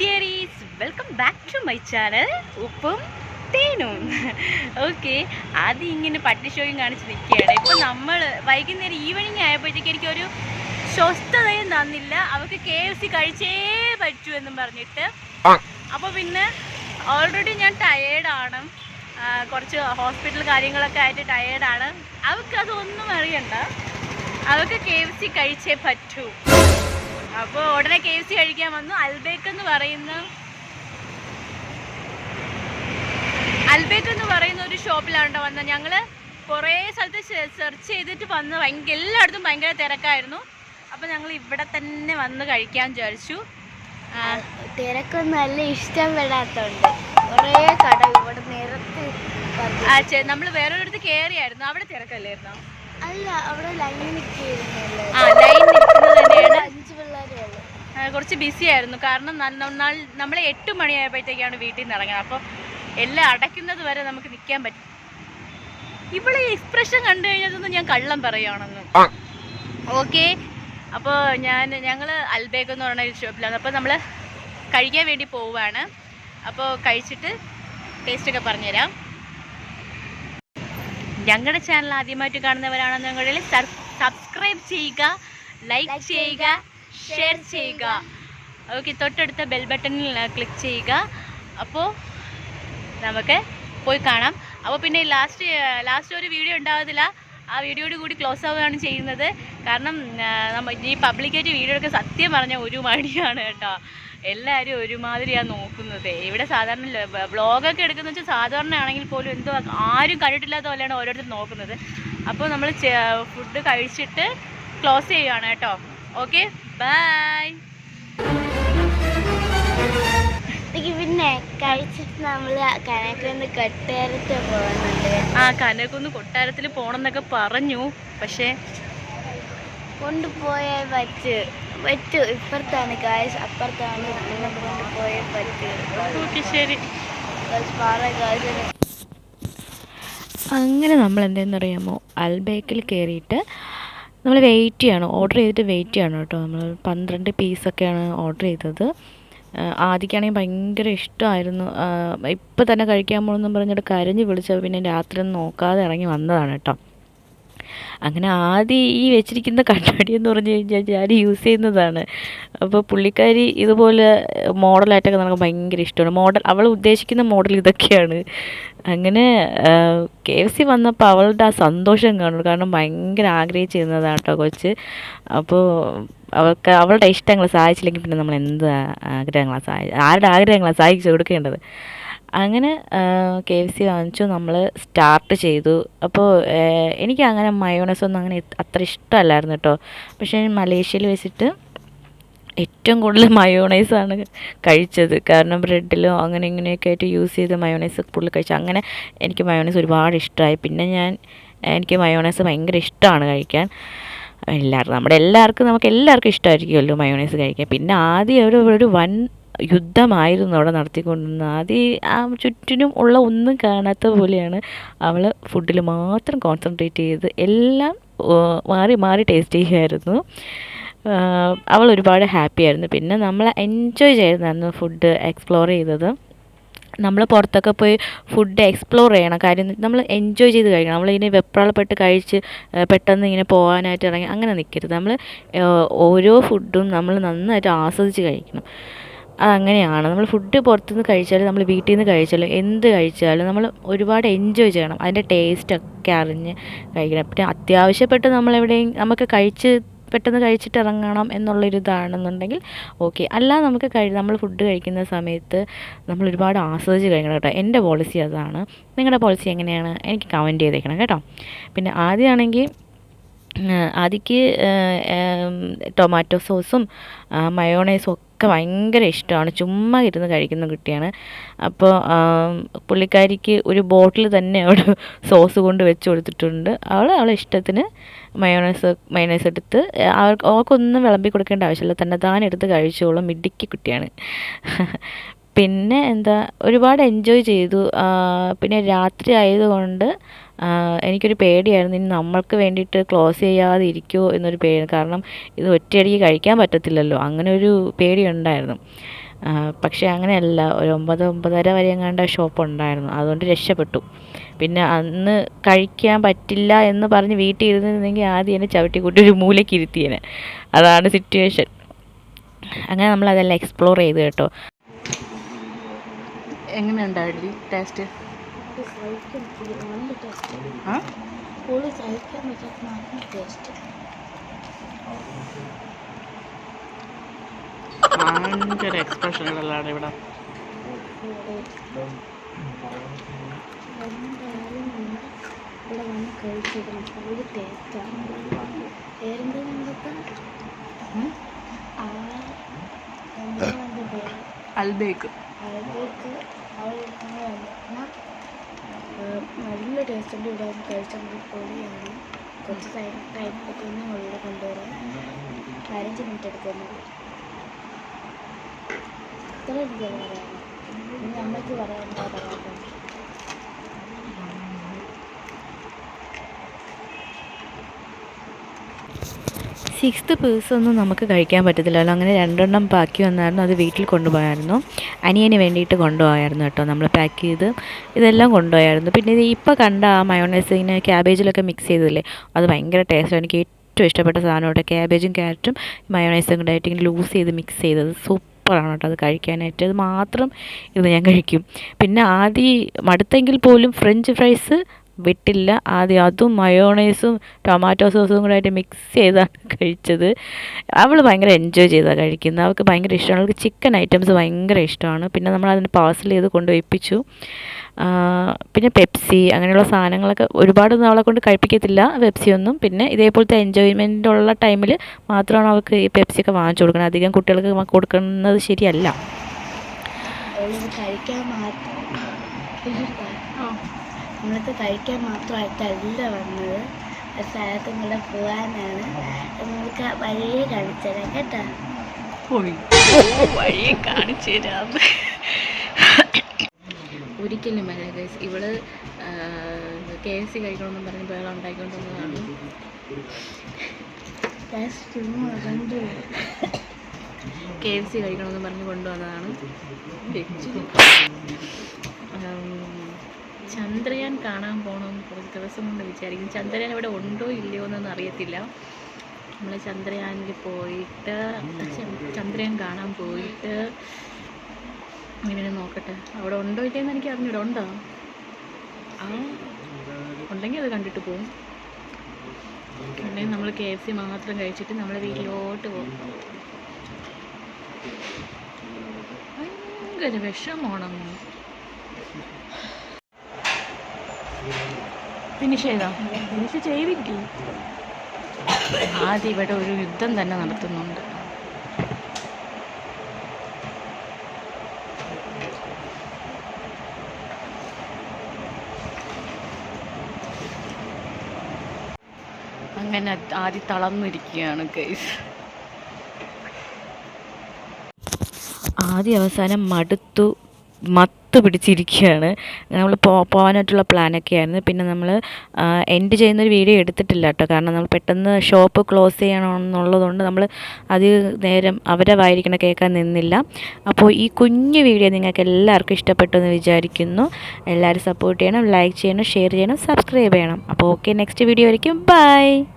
Dearies welcome back to my channel ഉപ്പും തേനും. Okay ആദ്യം ഇങ്ങനെ പട്ടി ഷോയും കാണിച്ച് നിൽക്കുകയാണ്. ഇപ്പം നമ്മൾ വൈകുന്നേരം ഈവനിങ് ആയപ്പോഴത്തേക്ക് എനിക്കൊരു സ്വസ്ഥതയും തന്നില്ല. അവർക്ക് കെ എഫ് സി കഴിച്ചേ പറ്റൂ എന്നും പറഞ്ഞിട്ട്. അപ്പോൾ പിന്നെ ഓൾറെഡി ഞാൻ ടയേർഡാണ് കുറച്ച് ഹോസ്പിറ്റൽ കാര്യങ്ങളൊക്കെ ആയിട്ട് ടയേർഡാണ് അവർക്ക് അതൊന്നും അറിയണ്ട. അവർക്ക് കെ എഫ് സി കഴിച്ചേ പറ്റൂ. അപ്പോൾ ഉടനെ കെ എഫ് സി കഴിക്കാൻ വന്നു. അൽബേക്ക് എന്ന് പറയുന്ന അൽബേക്ക് എന്ന് പറയുന്ന ഒരു ഷോപ്പിലാണ് വന്നത്. ഞങ്ങൾ കുറേ സ്ഥലത്ത് സെർച്ച് ചെയ്തിട്ട് വന്ന് ഭയങ്കര എല്ലായിടത്തും ഭയങ്കര തിരക്കായിരുന്നു. അപ്പോൾ ഞങ്ങൾ ഇവിടെ തന്നെ വന്ന് കഴിക്കാൻ വിചാരിച്ചു. തിരക്കൊന്നും നല്ല ഇഷ്ടപ്പെടാത്തോണ്ട് കുറേ കട ഇവിടെ നിരത്തി ആ ചെ നമ്മൾ വേറൊരിടത്ത് കയറിയായിരുന്നു അവിടെ തിരക്കല്ലായിരുന്നോ? അല്ല അവിടെ ലൈൻ നിൽക്കുന്നില്ലേ ആ ലൈൻ കുറച്ച് ബിസി ആയിരുന്നു. കാരണം നമ്മൾ എട്ട് മണിയായപ്പോഴത്തേക്കാണ് വീട്ടിൽ നിന്ന് ഇറങ്ങുന്നത്. അപ്പോൾ എല്ലാം അടയ്ക്കുന്നത് വരെ നമുക്ക് നിൽക്കാൻ പറ്റും. ഇവിടെ എക്സ്പ്രഷൻ കണ്ടു കഴിഞ്ഞതൊന്നും ഞാൻ കള്ളം പറയുകയാണെന്ന് ഓക്കെ അപ്പോൾ ഞാൻ ഞങ്ങൾ അൽബേഗ് എന്ന് പറയുന്ന ഒരു ഷോപ്പിലാണ് അപ്പോൾ നമ്മൾ കഴിക്കാൻ വേണ്ടി പോവുകയാണ് അപ്പോൾ കഴിച്ചിട്ട് ടേസ്റ്റൊക്കെ പറഞ്ഞുതരാം. ഞങ്ങളുടെ ചാനൽ ആദ്യമായിട്ട് കാണുന്നവരാണെന്നുണ്ടെങ്കിൽ സബ്സ്ക്രൈബ് ചെയ്യുക ലൈക്ക് ചെയ്യുക. ഷെയർ ചെയ്യുക. ഓക്കെ തൊട്ടടുത്ത ബെൽ ബട്ടണിൽ ക്ലിക്ക് ചെയ്യുക. അപ്പോൾ നമുക്ക് പോയി കാണാം. അപ്പോൾ പിന്നെ ലാസ്റ്റ് ലാസ്റ്റ് ഒരു വീഡിയോ ഉണ്ടാവത്തില്ല. ആ വീഡിയോയോട് കൂടി ക്ലോസ് ആവുകയാണ് ചെയ്യുന്നത്. കാരണം നമ്മൾ നമ്മ ഈ പബ്ലിക്കായിട്ട് വീഡിയോ ഒക്കെ സത്യം പറഞ്ഞാൽ ഒരു മടിയാണ് കേട്ടോ. എല്ലാവരും ഒരുമാതിരിയാണ് നോക്കുന്നത്. ഇവിടെ സാധാരണ വ്ളോഗൊക്കെ എടുക്കുന്ന വെച്ചാൽ സാധാരണ ആണെങ്കിൽ പോലും എന്തോ ആരും കണ്ടിട്ടില്ലാത്ത പോലെയാണ് ഓരോരുത്തർ നോക്കുന്നത്. അപ്പോൾ നമ്മൾ ഫുഡ് കഴിച്ചിട്ട് ക്ലോസ് ചെയ്യുകയാണ് കേട്ടോ. Okay bye. പിന്നെ കഴിച്ചിട്ട് നമ്മൾ കനക്കൊന്ന് കട്ടുകാരത്ത് പോകുന്നുണ്ട്. ആ കനകുന്ന് കൊട്ടാരത്തിൽ പോണെന്നൊക്കെ എന്നൊക്കെ പറഞ്ഞു. പക്ഷേ കൊണ്ടുപോയേ പറ്റൂ. പറ്റു. ഇപ്പുറത്താണ് കാശ് അപ്പുറത്താണ് കൊണ്ടുപോയേ പറ്റൂ. ശരി. അങ്ങനെ നമ്മൾ എന്തെന്നറിയാമോ അൽബേക്കിൽ കയറിയിട്ട് നമ്മൾ വെയിറ്റ് ചെയ്യണം. ഓർഡർ ചെയ്തിട്ട് വെയിറ്റ് ചെയ്യണം കേട്ടോ. നമ്മൾ പന്ത്രണ്ട് പീസൊക്കെയാണ് ഓർഡർ ചെയ്തത്. ആദ്യക്കാണെങ്കിൽ ഭയങ്കര ഇഷ്ടമായിരുന്നു. ഇപ്പം തന്നെ കഴിക്കാൻ പോകണമെന്നും പറഞ്ഞിട്ട് കരഞ്ഞ് വിളിച്ചപ്പോൾ പിന്നെ രാത്രി ഒന്നും നോക്കാതെ ഇറങ്ങി വന്നതാണ് കേട്ടോ. അങ്ങനെ ആദ്യം ഈ വെച്ചിരിക്കുന്ന കണ്ണാടി എന്ന് പറഞ്ഞു കഴിഞ്ഞാൽ ഞാൻ യൂസ് ചെയ്യുന്നതാണ്. അപ്പോൾ പുള്ളിക്കാരി ഇതുപോലെ മോഡലായിട്ടൊക്കെ നമുക്ക് ഭയങ്കര ഇഷ്ടമാണ്. മോഡൽ അവൾ ഉദ്ദേശിക്കുന്ന മോഡൽ ഇതൊക്കെയാണ്. അങ്ങനെ കെ എഫ് സി വന്നപ്പോൾ അവളുടെ ആ സന്തോഷം കാണും കാരണം ഭയങ്കര ആഗ്രഹിച്ചിരുന്നതാണ് കേട്ടോ കൊച്ച്. അപ്പോൾ അവൾക്ക് അവളുടെ ഇഷ്ടങ്ങൾ സഹായിച്ചില്ലെങ്കിൽ പിന്നെ നമ്മൾ എന്ത് ആഗ്രഹങ്ങളാണ് സഹായി ആരുടെ ആഗ്രഹങ്ങളാണ് സഹായിച്ചു കൊടുക്കേണ്ടത്? അങ്ങനെ കെ എഫ് സി വാങ്ങിച്ചു. നമ്മൾ സ്റ്റാർട്ട് ചെയ്തു. അപ്പോൾ എനിക്ക് അങ്ങനെ മയോണൈസ് ഒന്നും അങ്ങനെ അത്ര ഇഷ്ടമല്ലായിരുന്നു കേട്ടോ പക്ഷേ മലേഷ്യയിൽ വെച്ചിട്ട് ഏറ്റവും കൂടുതൽ മയോണൈസാണ് കഴിച്ചത്. കാരണം ബ്രെഡിലോ അങ്ങനെ ഇങ്ങനെയൊക്കെ ആയിട്ട് യൂസ് ചെയ്ത് മയോണൈസ് കൂടുതൽ കഴിച്ചു. അങ്ങനെ എനിക്ക് മയോണൈസ് ഒരുപാട് ഇഷ്ടമായി. പിന്നെ ഞാൻ എനിക്ക് മയോണൈസ് ഭയങ്കര ഇഷ്ടമാണ് കഴിക്കാൻ. എല്ലാവർക്കും നമ്മുടെ എല്ലാവർക്കും നമുക്ക് എല്ലാവർക്കും ഇഷ്ടമായിരിക്കുമല്ലോ മയോണൈസ് കഴിക്കാൻ. പിന്നെ ആദ്യം ഒരു ഒരു വൻ യുദ്ധമായിരുന്നു അവിടെ നടത്തിക്കൊണ്ടിരുന്നത്. ആദ്യം ആ ചുറ്റിനും ഉള്ള ഒന്നും കാണാത്ത പോലെയാണ് അവൾ ഫുഡിൽ മാത്രം കോൺസെൻട്രേറ്റ് ചെയ്ത് എല്ലാം മാറി മാറി ടേസ്റ്റ് ചെയ്യുമായിരുന്നു അവൾ ഒരുപാട് ഹാപ്പി ആയിരുന്നു. പിന്നെ നമ്മൾ എൻജോയ് ചെയ്തായിരുന്നു ഫുഡ് എക്സ്പ്ലോർ ചെയ്തത്. നമ്മൾ പുറത്തൊക്കെ പോയി ഫുഡ് എക്സ്പ്ലോർ ചെയ്യണം. കാര്യം നമ്മൾ എൻജോയ് ചെയ്ത് കഴിക്കണം. നമ്മളിങ്ങനെ വെപ്രാളപ്പെട്ട് കഴിച്ച് പെട്ടെന്ന് ഇങ്ങനെ പോകാനായിട്ട് ഇറങ്ങി അങ്ങനെ നിൽക്കരുത് നമ്മൾ ഓരോ ഫുഡും നമ്മൾ നന്നായിട്ട് ആസ്വദിച്ച് കഴിക്കണം. അതങ്ങനെയാണ് നമ്മൾ ഫുഡ് പുറത്തുനിന്ന് കഴിച്ചാലും നമ്മൾ വീട്ടിൽ നിന്ന് കഴിച്ചാലും എന്ത് കഴിച്ചാലും നമ്മൾ ഒരുപാട് എൻജോയ് ചെയ്യണം. അതിന്റെ ടേസ്റ്റൊക്കെ അറിഞ്ഞ് കഴിക്കണം. പിന്നെ അത്യാവശ്യപ്പെട്ട് നമ്മളെവിടെയും നമുക്ക് കഴിച്ച് പെട്ടെന്ന് കഴിച്ചിട്ട് ഇറങ്ങണം എന്നുള്ളൊരിതാണെന്നുണ്ടെങ്കിൽ ഓക്കെ അല്ല നമുക്ക് കഴി നമ്മൾ ഫുഡ് കഴിക്കുന്ന സമയത്ത് നമ്മൾ ഒരുപാട് ആസ്വദിച്ച് കഴിക്കണം കേട്ടോ. എന്റെ പോളിസി അതാണ്. നിങ്ങളുടെ പോളിസി എങ്ങനെയാണ്? എനിക്ക് കമന്റ് ചെയ്തേക്കണം കേട്ടോ. പിന്നെ ആദ്യമാണെങ്കിൽ ആദ്യക്ക് ടൊമാറ്റോ സോസും മയോണൈസും ഒക്കെ ഭയങ്കര ഇഷ്ടമാണ്. ചുമ്മാ ഇരുന്ന് കഴിക്കുന്ന കുട്ടിയാണ്. അപ്പോൾ പുള്ളിക്കാരിക്ക് ഒരു ബോട്ടിൽ തന്നെ അവൾ സോസ് കൊണ്ട് വെച്ച് കൊടുത്തിട്ടുണ്ട്. അവൾ അവളെ ഇഷ്ടത്തിന് മയോണൈസ് മയോണൈസ് എടുത്ത് അവർക്ക് അവൾക്കൊന്നും വിളമ്പി കൊടുക്കേണ്ട ആവശ്യമില്ല. തന്നെ താൻ എടുത്ത് കഴിച്ചോളും. മിടുക്കി കുട്ടിയാണ്. പിന്നെ എന്താ ഒരുപാട് എൻജോയ് ചെയ്തു. പിന്നെ രാത്രി ആയതുകൊണ്ട് എനിക്കൊരു പേടിയായിരുന്നു. ഇനി നമ്മൾക്ക് വേണ്ടിയിട്ട് ക്ലോസ് ചെയ്യാതെ ഇരിക്കുമോ എന്നൊരു പേടി കാരണം ഇത് ഒറ്റയടിക്ക് കഴിക്കാൻ പറ്റത്തില്ലല്ലോ. അങ്ങനെ ഒരു പേടിയുണ്ടായിരുന്നു. പക്ഷേ അങ്ങനെയല്ല. ഒരു ഒമ്പത് ഒമ്പതര വരെ എങ്ങാണ്ട് ഷോപ്പ് ഉണ്ടായിരുന്നു. അതുകൊണ്ട് രക്ഷപ്പെട്ടു. പിന്നെ അന്ന് കഴിക്കാൻ പറ്റില്ല എന്ന് പറഞ്ഞ് വീട്ടിൽ ഇരുന്നിരുന്നെങ്കിൽ ആദ്യം എന്നെ ചവിട്ടിക്കൂട്ടി ഒരു മൂലയ്ക്ക് ഇരുത്തിയേനെ. അതാണ് സിറ്റുവേഷൻ അങ്ങനെ നമ്മൾ അതെല്ലാം എക്സ്പ്ലോർ ചെയ്തു കേട്ടോ. എങ്ങനെയുണ്ടായിരുന്നു ടേസ്റ്റ് ഭയങ്കര എക്സ്പ്രഷനുകളാണ് ഇവിടെ. ഇവിടെ വന്ന് കഴിച്ചിരുന്നു. പുളി ടേസ്റ്റാണ് പേരെന്താ നിങ്ങൾക്ക് പേര് അൽബേക്ക്. നല്ല ടേസ്റ്റുണ്ട് ഇവിടെ. വന്ന് കഴിച്ചപ്പോൾ പൊളിയാണ്. കുറച്ച് ടൈം ടൈം എടുക്കുന്ന ഉള്ളിൽ കൊണ്ടുവരാൻ പതിനഞ്ച് മിനിറ്റ് എടുക്കുന്നു ഇത്ര എനിക്ക് ഇനി അമ്മയ്ക്ക് പറയാൻ പറയാം സിക്സ്ത് പേഴ്സ് ഒന്നും നമുക്ക് കഴിക്കാൻ പറ്റത്തില്ലല്ലോ. അങ്ങനെ രണ്ടെണ്ണം ബാക്കി വന്നായിരുന്നു. അത് വീട്ടിൽ കൊണ്ടുപോയായിരുന്നു. അനിയന് വേണ്ടിയിട്ട് കൊണ്ടുപോയായിരുന്നു കേട്ടോ. നമ്മൾ പാക്ക് ചെയ്ത് ഇതെല്ലാം കൊണ്ടുപോയായിരുന്നു. പിന്നെ ഇത് ഇപ്പോൾ കണ്ട ആ മയോണൈസ് ഇങ്ങനെ ക്യാബേജിലൊക്കെ മിക്സ് ചെയ്തില്ലേ അത് ഭയങ്കര ടേസ്റ്റാണ് എനിക്ക് ഏറ്റവും ഇഷ്ടപ്പെട്ട സാധനം കേട്ടോ. ക്യാബേജും ക്യാരറ്റും മയോണൈസും കൂടെ ആയിട്ട് ഇങ്ങനെ ലൂസ് ചെയ്ത് മിക്സ് ചെയ്തത്. സൂപ്പറാണ് കേട്ടോ. അത് കഴിക്കാനായിട്ട്. അത് മാത്രം ഇത് ഞാൻ കഴിക്കും. പിന്നെ ആദ്യം മടുത്തെങ്കിൽ പോലും ഫ്രഞ്ച് ഫ്രൈസ് വിട്ടില്ല. ആദ്യം അതും മയോണൈസും ടൊമാറ്റോ സോസും കൂടെ ആയിട്ട് മിക്സ് ചെയ്താണ് കഴിച്ചത്. അവൾ ഭയങ്കര എൻജോയ് ചെയ്താണ് കഴിക്കുന്നത്. അവൾക്ക് ഭയങ്കര ഇഷ്ടമാണ്. അവൾക്ക് ചിക്കൻ ഐറ്റംസ് ഭയങ്കര ഇഷ്ടമാണ്. പിന്നെ നമ്മൾ അതിന് പാർസൽ ചെയ്ത് കൊണ്ടുവയ്പ്പിച്ചു ആ, പിന്നെ പെപ്സി അങ്ങനെയുള്ള സാധനങ്ങളൊക്കെ ഒരുപാട് അവളെ കൊണ്ട് കഴിപ്പിക്കത്തില്ല. പെപ്സി ഒന്നും. പിന്നെ ഇതേപോലത്തെ എൻജോയ്മെന്റ് ഉള്ള ടൈമിൽ മാത്രമാണ് അവൾക്ക് ഈ പെപ്സിയൊക്കെ വാങ്ങിച്ചു കൊടുക്കുന്നത്. അധികം കുട്ടികൾക്ക് കൊടുക്കുന്നത് ശരിയല്ല. കഴിക്കാൻ മാത്രം നമ്മൾക്ക് കഴിക്കാൻ മാത്രമായിട്ടല്ല വന്നത്. സ്ഥലത്ത് കൂടെ പോകാനാണ്. നമ്മൾക്ക് വഴിയെ കാണിച്ചു തരാം കേട്ടോ. വഴിയെ കാണിച്ചു തരാം. ഒരിക്കലും അല്ല ഗൈസ് ഇവൾ കെ എഫ് സി കഴിക്കണമെന്നും പറഞ്ഞ് ബഹളം ഉണ്ടാക്കിക്കൊണ്ടുവന്നതാണ് ചുമ്മാ കണ്ടു കെ എഫ് സി കഴിക്കണമെന്ന് പറഞ്ഞ് കൊണ്ടുവന്നതാണ്. വെച്ചിട്ട് ചന്ദ്രയാൻ കാണാൻ പോകണമെന്ന് കുറച്ച് ദിവസം കൊണ്ട് വിചാരിക്കും ചന്ദ്രയാൻ ഇവിടെ ഉണ്ടോ ഇല്ലയോ എന്നൊന്നും അറിയത്തില്ല. നമ്മൾ ചന്ദ്രയാനിൽ പോയിട്ട് ചന്ദ്രയാൻ കാണാൻ പോയിട്ട് ഇങ്ങനെ നോക്കട്ടെ. അവിടെ ഉണ്ടോ ഇല്ലയെന്ന് എനിക്ക് അറിഞ്ഞൂടെ. ഉണ്ടോ? ആ ഉണ്ടെങ്കിൽ അത് കണ്ടിട്ട് പോവും. ഉണ്ടെങ്കിൽ നമ്മൾ കെ എഫ് സി മാത്രം കഴിച്ചിട്ട് നമ്മൾ വീട്ടിലോട്ട് പോകും ഭയങ്കര വിഷമാണങ്ങ് ഫിനിഷ് ചെയ്തോ? ഫിനിഷ് ചെയ്തില്ലേ ആദ്യം ഇവിടെ ഒരു യുദ്ധം തന്നെ നടത്തുന്നുണ്ട്. അങ്ങനെ ആദ്യം തളർന്നിരിക്കുകയാണ് കേസ് ആദ്യ അവസാനം മടുത്തു മത്ത് പിടിച്ചിരിക്കുകയാണ് നമ്മൾ പോ പോകാനായിട്ടുള്ള പ്ലാനൊക്കെ ആയിരുന്നു പിന്നെ നമ്മൾ എൻഡ് ചെയ്യുന്നൊരു വീഡിയോ എടുത്തിട്ടില്ല കേട്ടോ കാരണം നമ്മൾ പെട്ടെന്ന് ഷോപ്പ് ക്ലോസ് ചെയ്യണമെന്നുള്ളതുകൊണ്ട് നമ്മൾ അത് നേരം അവരെ വായിരിക്കണ കേൾക്കാൻ നിന്നില്ല. അപ്പോൾ ഈ കുഞ്ഞു വീഡിയോ നിങ്ങൾക്ക് എല്ലാവർക്കും ഇഷ്ടപ്പെട്ടു എന്ന് വിചാരിക്കുന്നു. എല്ലാവരും സപ്പോർട്ട് ചെയ്യണം ലൈക്ക് ചെയ്യണം ഷെയർ ചെയ്യണം സബ്സ്ക്രൈബ് ചെയ്യണം. അപ്പോൾ ഓക്കെ നെക്സ്റ്റ് വീഡിയോ ആയിരിക്കും. ബൈ